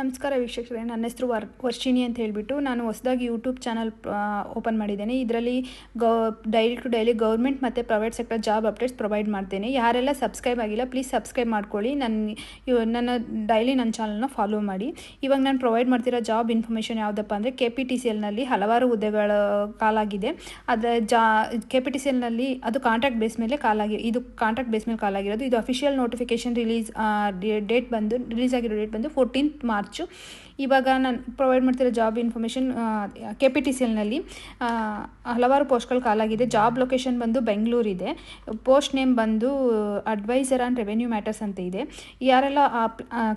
ನಮಸ್ಕಾರ ವೀಕ್ಷಕರೇ, ನನ್ನ ಹೆಸರು ವರ್, ವರ್ಷಿಣಿ ಅಂತ ಹೇಳಿಬಿಟ್ಟು ನಾನು ಹೊಸದಾಗಿ ಯೂಟ್ಯೂಬ್ ಚಾನಲ್ ಓಪನ್ ಮಾಡಿದ್ದೇನೆ. ಇದರಲ್ಲಿ ಗೌ, ಡೈಲಿ ಟು ಡೈಲಿ ಗೌರ್ಮೆಂಟ್ ಮತ್ತು private sector job updates provide ಮಾಡ್ತೇನೆ. ಯಾರೆಲ್ಲ ಸಬ್ಸ್ಕ್ರೈಬ್ ಆಗಿಲ್ಲ, ಪ್ಲೀಸ್ ಸಬ್ಸ್ಕ್ರೈಬ್ ಮಾಡ್ಕೊಳ್ಳಿ. ನನ್ನ ನನ್ನ ಡೈಲಿ ನನ್ನ ಚಾನಲ್ನ ಫಾಲೋ ಮಾಡಿ. ಇವಾಗ ನಾನು ಪ್ರೊವೈಡ್ ಮಾಡ್ತಿರೋ ಜಾಬ್ ಇನ್ಫಾರ್ಮೇಷನ್ ಯಾವುದಪ್ಪ ಅಂದರೆ ಕೆ ಪಿ ಟಿ ಸಿ ಎಲ್ನಲ್ಲಿ ಹಲವಾರು ಹುದ್ದೆಗಳ ಕಾಲಾಗಿದೆ. ಅದರ ಜಾ ಕೆ ಪಿ ಟಿ ಸಿ ಎಲ್ನಲ್ಲಿ ಅದು ಕಾಂಟ್ರಾಕ್ಟ್ ಬೇಸ್ ಮೇಲೆ ಕಾಲಾಗಿ, ಇದು ಕಾಂಟ್ರಾಕ್ಟ್ ಬೇಸ್ ಮೇಲೆ ಕಾಲಾಗಿರೋದು. ಇದು ಅಫಿಷಿಯಲ್ ನೋಟಿಫಿಕೇಶನ್ ರಿಲೀಸ್ ಡೇಟ್ ಬಂದು ರಿಲೀಸ್ ಆಗಿರೋ ಡೇಟ್ ಬಂದು ಫೋರ್ಟೀನ್ತ್ ಮಾರ್ಚು ಇವಾಗ ನಾನು ಪ್ರೊವೈಡ್ ಮಾಡ್ತಿರೋ job information K P T C ಎಲ್ನಲ್ಲಿ ಹಲವಾರು ಪೋಸ್ಟ್ಗಳು ಕಾಲಾಗಿದೆ. ಜಾಬ್ ಲೊಕೇಶನ್ ಬಂದು ಬೆಂಗಳೂರಿದೆ. ಪೋಸ್ಟ್ ನೇಮ್ ಬಂದು ಅಡ್ವೈಸರ್ ಆನ್ ರೆವೆನ್ಯೂ ಮ್ಯಾಟರ್ಸ್ ಅಂತ ಇದೆ. ಯಾರೆಲ್ಲ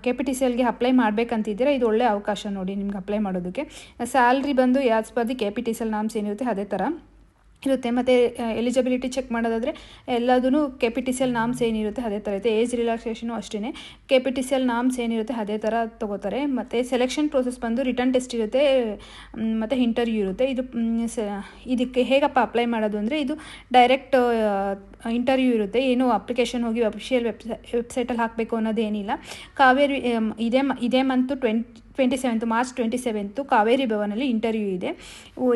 ಕೆ ಪಿ ಟಿ ಸಿ ಎಲ್ಗೆ ಅಪ್ಲೈ ಮಾಡಬೇಕಂತಿದ್ದೀರಾ, ಇದು ಒಳ್ಳೆ ಅವಕಾಶ ನೋಡಿ ನಿಮ್ಗೆ ಅಪ್ಲೈ ಮಾಡೋದಕ್ಕೆ. ಸ್ಯಾಲ್ರಿ ಬಂದು as per K P T C L norms ಏನಿರುತ್ತೆ, ಅದೇ ಥರ ಇರುತ್ತೆ. ಮತ್ತು ಎಲಿಜಿಬಿಲಿಟಿ ಚೆಕ್ ಮಾಡೋದಾದರೆ ಎಲ್ಲದೂ K P T C L norms ಏನಿರುತ್ತೆ ಅದೇ ಥರ ಇರುತ್ತೆ. ಏಜ್ ರಿಲ್ಯಾಕ್ಸೇಷನು ಅಷ್ಟೇ K P T C L norms ಏನಿರುತ್ತೆ ಅದೇ ಥರ ತೊಗೋತಾರೆ. ಮತ್ತು ಸೆಲೆಕ್ಷನ್ ಪ್ರೋಸೆಸ್ ಬಂದು ರಿಟರ್ನ್ ಟೆಸ್ಟ್ ಇರುತ್ತೆ. ಮತ್ತು ಇಂಟರ್ವ್ಯೂ ಇರುತ್ತೆ. ಇದು ಇದಕ್ಕೆ ಹೇಗಪ್ಪ ಅಪ್ಲೈ ಮಾಡೋದು ಅಂದರೆ ಇದು ಡೈರೆಕ್ಟ್ ಇಂಟರ್ವ್ಯೂ ಇರುತ್ತೆ. ಏನು ಅಪ್ಲಿಕೇಶನ್ ಹೋಗಿ ಅಫಿಷಿಯಲ್ ವೆಬ್ಸೈ ವೆಬ್ಸೈಟಲ್ಲಿ ಹಾಕಬೇಕು ಅನ್ನೋದೇನಿಲ್ಲ. ಕಾವೇರಿ ಇದೇ ಇದೇ month twenty twenty seventh March twenty seventh Kaveri ಭವನಲ್ಲಿ interview ಇದೆ.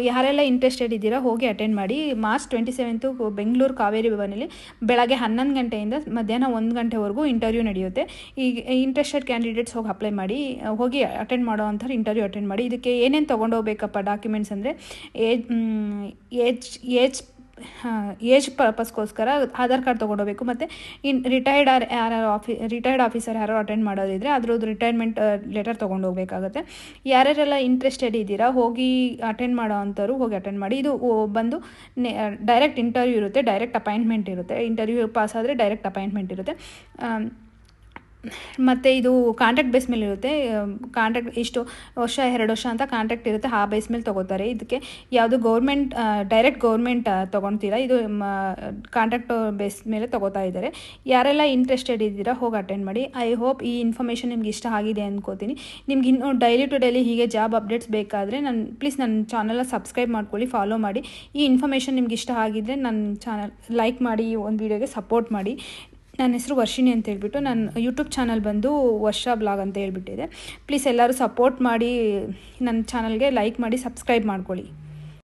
ಯಾರೆಲ್ಲ ಇಂಟ್ರೆಸ್ಟೆಡ್ ಇದ್ದೀರಾ ಹೋಗಿ ಅಟೆಂಡ್ ಮಾಡಿ. March twenty seventh Bengaluru Kaveri ಭವನಲ್ಲಿ ಬೆಳಗ್ಗೆ ಹನ್ನೊಂದು ಗಂಟೆಯಿಂದ ಮಧ್ಯಾಹ್ನ ಒಂದು ಗಂಟೆವರೆಗೂ ಇಂಟರ್ವ್ಯೂ ನಡೆಯುತ್ತೆ. ಈಗ ಇಂಟ್ರೆಸ್ಟೆಡ್ ಕ್ಯಾಂಡಿಡೇಟ್ಸ್ ಹೋಗಿ ಅಪ್ಲೈ ಮಾಡಿ, ಹೋಗಿ ಅಟೆಂಡ್ ಮಾಡೋ ಇಂಟರ್ವ್ಯೂ ಅಟೆಂಡ್ ಮಾಡಿ. ಇದಕ್ಕೆ ಏನೇನು ತೊಗೊಂಡೋಗ್ಬೇಕಪ್ಪ ಡಾಕ್ಯುಮೆಂಟ್ಸ್ ಅಂದರೆ, ಏಜ್ ಏಜ್ ಏಜ್ ಏಜ್ ಪರ್ಪಸ್ಗೋಸ್ಕರ ಆಧಾರ್ ಕಾರ್ಡ್ ತೊಗೊಂಡೋಗ್ಬೇಕು. ಮತ್ತು ಇನ್ ರಿಟೈರ್ಡ್ ಆರ್, ಯಾರು ಆಫಿ ರಿಟೈರ್ಡ್ ಆಫೀಸರ್ ಯಾರು ಅಟೆಂಡ್ ಮಾಡೋದಿದ್ರೆ ಅದ್ರದ್ದು ರಿಟೈರ್ಮೆಂಟ್ ಲೆಟರ್ ತೊಗೊಂಡೋಗ್ಬೇಕಾಗತ್ತೆ. ಯಾರ್ಯಾರೆಲ್ಲ ಇಂಟ್ರೆಸ್ಟೆಡ್ ಇದ್ದೀರಾ, ಹೋಗಿ ಅಟೆಂಡ್ ಮಾಡೋ ಅಂಥವ್ರು ಹೋಗಿ ಅಟೆಂಡ್ ಮಾಡಿ. ಇದು ಬಂದು ಡೈರೆಕ್ಟ್ ಇಂಟರ್ವ್ಯೂ ಇರುತ್ತೆ ಡೈರೆಕ್ಟ್ ಅಪಾಯಿಂಟ್ಮೆಂಟ್ ಇರುತ್ತೆ. ಇಂಟರ್ವ್ಯೂ ಪಾಸ್ ಆದರೆ ಡೈರೆಕ್ಟ್ ಅಪಾಯಿಂಟ್ಮೆಂಟ್ ಇರುತ್ತೆ. ಮತ್ತು ಇದು ಕಾಂಟ್ರಾಕ್ಟ್ ಬೇಸ್ ಮೇಲೆ ಇರುತ್ತೆ. ಕಾಂಟ್ರಾಕ್ಟ್ ಇಷ್ಟು ವರ್ಷ, ಎರಡು ವರ್ಷ ಅಂತ ಕಾಂಟ್ರಾಕ್ಟ್ ಇರುತ್ತೆ. ಆ ಬೇಸ್ ಮೇಲೆ ತೊಗೋತಾರೆ. ಇದಕ್ಕೆ ಯಾವುದು ಗೌರ್ಮೆಂಟ್ ಡೈರೆಕ್ಟ್ ಗೌರ್ಮೆಂಟ್ ತೊಗೊಳ್ತೀರಾ ಇದು ಕಾಂಟ್ರಾಕ್ಟ್ ಬೇಸ್ ಮೇಲೆ ತೊಗೋತಾ ಇದ್ದಾರೆ. ಯಾರೆಲ್ಲ ಇಂಟ್ರೆಸ್ಟೆಡ್ ಇದ್ದೀರಾ, ಹೋಗಿ ಅಟೆಂಡ್ ಮಾಡಿ. ಐ ಹೋಪ್ ಈ ಇನ್ಫಾರ್ಮೇಷನ್ ನಿಮ್ಗೆ ಇಷ್ಟ ಆಗಿದೆ ಅಂದ್ಕೋತೀನಿ ನಿಮ್ಗೆ ಇನ್ನೂ ಡೈಲಿ ಟು ಡೈಲಿ ಹೀಗೆ ಜಾಬ್ ಅಪ್ಡೇಟ್ಸ್ ಬೇಕಾದರೆ ನಾನು ಪ್ಲೀಸ್ ನನ್ನ ಚಾನಲ್ನ ಸಬ್ಸ್ಕ್ರೈಬ್ ಮಾಡ್ಕೊಳ್ಳಿ ಫಾಲೋ ಮಾಡಿ. ಈ ಇನ್ಫಾರ್ಮೇಷನ್ ನಿಮ್ಗೆ ಇಷ್ಟ ಆಗಿದ್ದರೆ ನನ್ನ ಚಾನಲ್ ಲೈಕ್ ಮಾಡಿ, ಒಂದು ವೀಡಿಯೋಗೆ ಸಪೋರ್ಟ್ ಮಾಡಿ. ನನ್ನ ಹೆಸರು ವರ್ಷಿಣಿ ಅಂತ ಹೇಳ್ಬಿಟ್ಟು ನನ್ನ ಯೂಟ್ಯೂಬ್ ಚಾನಲ್ ಬಂದು ವರ್ಷ ಬ್ಲಾಗ್ ಅಂತ ಹೇಳ್ಬಿಟ್ಟಿದೆ. ಪ್ಲೀಸ್ ಎಲ್ಲರೂ ಸಪೋರ್ಟ್ ಮಾಡಿ ನನ್ನ ಚಾನಲ್ಗೆ ಲೈಕ್ ಮಾಡಿ ಸಬ್ಸ್ಕ್ರೈಬ್ ಮಾಡ್ಕೊಳ್ಳಿ.